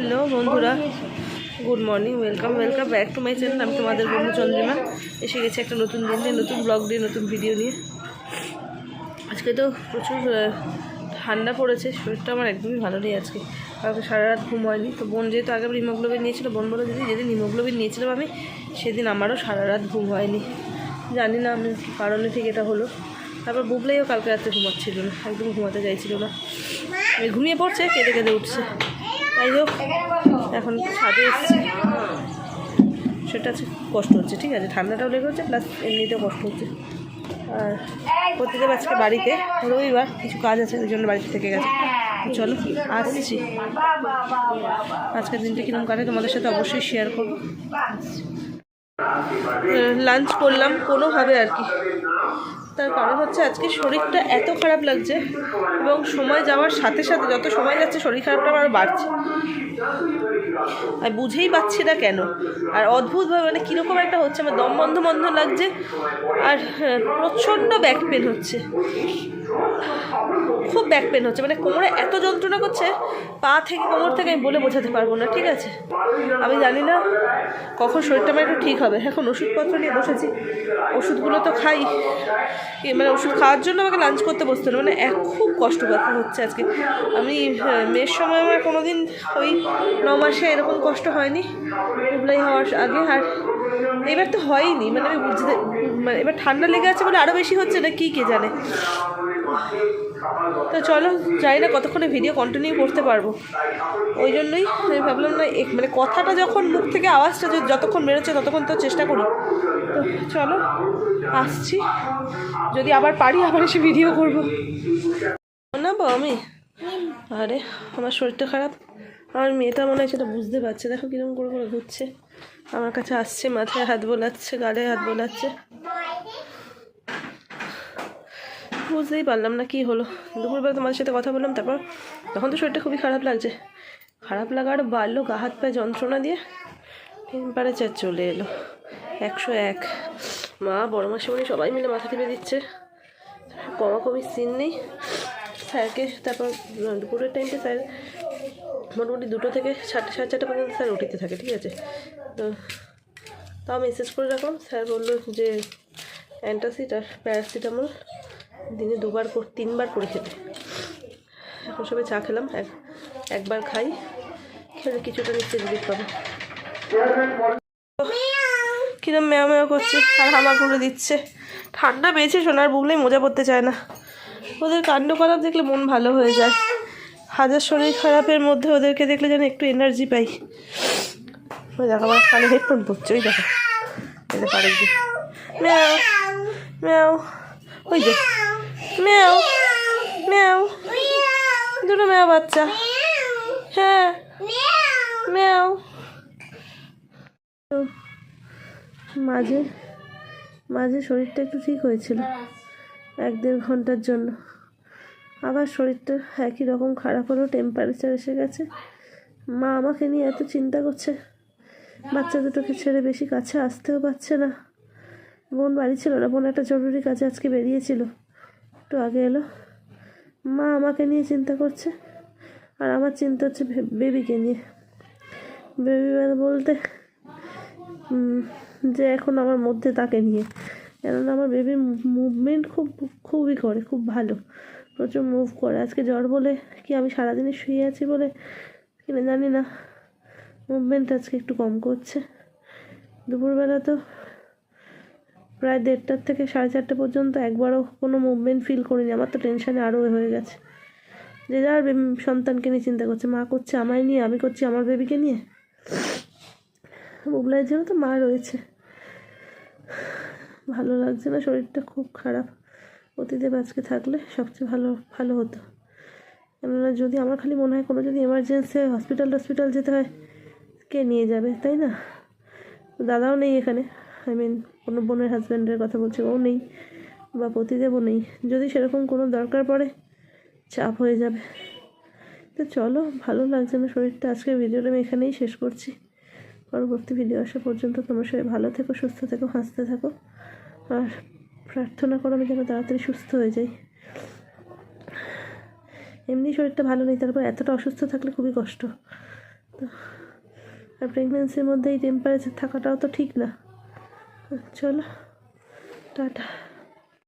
Hello বন্ধুরা, good morning, welcome welcome back to my channel. আমি তোমাদের বন্ধু চন্দ্রিমা। এসে গেছে একটা নতুন দিন নিয়ে, নতুন ব্লগ দিয়ে নতুন ভিডিও নিয়ে। আজকে তো প্রচুর ঠান্ডা পড়েছে, শরীরটা আমার একদমই ভালো নেই আজকে। কালকে সারা রাত ঘুম হয়নি। তো বোন যেহেতু আগে হিমোগ্লোবিন নিয়েছিল, বোন বলে, দিদি, যেদিন হিমোগ্লোবিন নিয়েছিলাম আমি, সেদিন আমারও সারা রাত ঘুম হয়নি। জানি না আমি কী কারণে ঠিক এটা হলো। তারপর বুবলাইও কালকে রাতে ঘুমাচ্ছিল না, একদম ঘুমাতে চাইছিল না। ঘুমিয়ে পড়ছে, কেঁদে কেঁদে উঠছে। তাই হোক, এখন ছাদে এসছে। সেটা কষ্ট হচ্ছে, ঠিক আছে? ঠান্ডাটাও লেগে হচ্ছে প্লাস এমনিতেও কষ্ট হচ্ছে। আর প্রতিদেব আজকে বাড়িতে, রবিবার, কিছু কাজ আছে, ওই জন্য বাড়িতে থেকে গেছে। চলো, আসছি। আজকের দিনটা কীরকম কাটে, তোমাদের সাথে অবশ্যই শেয়ার করব। লাঞ্চ করলাম, কোনোভাবে আর কি। তার কারণ হচ্ছে আজকে শরীরটা এত খারাপ লাগছে এবং সময় যাওয়ার সাথে সাথে যত সময় যাচ্ছে শরীর খারাপটা আমার বাড়ছে। আর বুঝেই পাচ্ছি না কেন। আর অদ্ভুতভাবে মানে কীরকম একটা হচ্ছে আমার দম বন্ধ বন্ধ লাগছে আর হ্যাঁ, প্রচণ্ড ব্যাক পেন হচ্ছে। খুব ব্যাক পেন হচ্ছে। মানে কোমরে এত যন্ত্রণা করছে পা থেকে কোমর থেকে আমি বলে বোঝাতে পারব না ঠিক আছে? আমি জানি না কখন শরীরটা আমার একটু ঠিক হবে। এখন ওষুধপত্র নিয়ে বসেছি। ওষুধগুলো তো খাই। মানে ওষুধ খাওয়ার জন্য আমাকে লাঞ্চ করতে বসতে মানে এক খুব কষ্ট ব্যথা হচ্ছে আজকে। আমি মেয়ের সময় আমার কোনো দিন ওই ন মাসে এরকম কষ্ট হয়নি। উবলাই হওয়ার আগে আর এবার তো হয়নি মানে আমি বুঝতে মানে এবার ঠান্ডা লেগে আছে বলে আরও বেশি হচ্ছে, এটা কী কে জানে? তো চলো, জানি না কতক্ষণে ভিডিও কন্টিনিউ করতে পারব। ওই জন্যই আমি ভাবলাম না এক- মানে কথাটা যখন মুখ থেকে আওয়াজটা যতক্ষণ বেরোচ্ছে ততক্ষণ তো চেষ্টা করি। তো চলো, আসছি। যদি আবার পারি, আবার এসে ভিডিও করব। না বা আমি? আরে, আমার শরীরটা খারাপ। আমার মেয়েটা মনে হয় সেটা বুঝতে পারছে। দেখো কীরকম করে করে ঘুরছে। আমার কাছে আসছে, মাথায় হাত বোলাচ্ছে, গালে হাত বোলাচ্ছে। বুঝতেই পারলাম না কি হলো। দুপুরবেলা তোমাদের সাথে কথা বললাম, তারপর তখন তো শরীরটা খুবই খারাপ লাগছে। খারাপ লাগা আর বাড়লো, গা হাত পায়ে যন্ত্রণা দিয়ে টেম্পারেচার চলে এলো, একশো এক। মা, বড় মাসিমণি সবাই মিলে মাথা টিপে দিচ্ছে। কমাকমির সিন নেই। স্যারকে তারপর দুপুরের টাইমটা স্যার মোটামুটি দুটো থেকে চারটে সাড়ে চারটে পর্যন্ত স্যার উঠিতে থাকে, ঠিক আছে? তো, তাও মেসেজ করে রাখলাম। স্যার বলল যে অ্যান্টাসিড আর প্যারাসিটামল দিনে দুবার তিনবার করে খেতে। এখন সবাই চা খেলাম, এক, একবার খাই, খেলে কিছুটা নিশ্চয় রিলিফ পাবো। কিরম মেয়া মেয়া করছে, আর হামা করে দিচ্ছে। ঠান্ডা পেয়েছে সোনার বুগলেই মজা পড়তে চায় না। ওদের কাণ্ড খারাপ দেখলে মন ভালো হয়ে যায়। হাজার শরীর খারাপের মধ্যে ওদেরকে দেখলে যেন একটু এনার্জি পাই। দেখো, আমার কানে হেডফোন পড়ছে, ওই দেখো। পারে ম্যাও ম্যাও, ওই যে। ম্যাও। ম্যাও। দুটো ম্যাও বাচ্চা। হ্যাঁ। ম্যাও। মাঝে মাঝে শরীরটা একটু ঠিক হয়েছিল। এক দেড় ঘণ্টার জন্য। আবার শরীরটা একই রকম খারাপ হলো টেম্পারেচার এসে গেছে। মা আমাকে নিয়ে এত চিন্তা করছে। বাচ্চা দুটোকে ছেড়ে বেশি কাছে আসতেও পারছে না। বোন বাড়ি ছিল না। বোন একটা জরুরি কাজে আজকে বেরিয়েছিল। একটু আগে এলো। মা আমাকে নিয়ে চিন্তা করছে, আর আমার চিন্তা হচ্ছে বেবিকে নিয়ে। বেবি বলতে যে এখন আমার মধ্যে তাকে নিয়ে। কেননা আমার বেবি মুভমেন্ট খুব, খুবই করে, খুব ভালো। প্রচুর মুভ করে। আজকে জ্বর বলে কি আমি সারাদিনে শুয়ে আছি বলে কিনা জানি না। মুভমেন্ট আজকে একটু কম করছে। দুপুরবেলা তো প্রায় দেড়টার থেকে সাড়ে চারটে পর্যন্ত একবারও কোনো মুভমেন্ট ফিল করিনি। আমার তো টেনশানে আরও হয়ে গেছে। যে যার সন্তানকে নিয়ে চিন্তা করছে, মা করছে আমায় নিয়ে, আমি করছি আমার বেবিকে নিয়ে? বুবলাইয়ের জন্য তো মা রয়েছে। ভালো লাগছে না, শরীরটা খুব খারাপ। অতীদেব আজকে থাকলে সবচেয়ে ভালো ভালো হতো। কেননা যদি আমার খালি মনে হয় কোনো যদি এমার্জেন্সি হয় হসপিটাল টসপিটাল যেতে হয়, কে নিয়ে যাবে, তাই না? দাদাও নেই এখানে। আই মিন কোনো বোনের হাজব্যান্ডের কথা বলছে, ও নেই, বা প্রতিদেবও নেই। যদি সেরকম কোনো দরকার পড়ে, চাপ হয়ে যাবে। তো চলো, ভালো লাগছে না শরীরটা। আজকের ভিডিওটা আমি এখানেই শেষ করছি। পরবর্তী ভিডিও আসা পর্যন্ত তোমার সবাই ভালো থেকো, সুস্থ থেকো, হাসতে থাকো। আর প্রার্থনা করো আমি যেন তাড়াতাড়ি সুস্থ হয়ে যাই। এমনি শরীরটা ভালো নেই, তারপর এতটা অসুস্থ থাকলে খুবই কষ্ট। তো, আর প্রেগনেন্সির মধ্যে এই টেম্পারেচার থাকাটাও তো ঠিক না। চলো টাটা।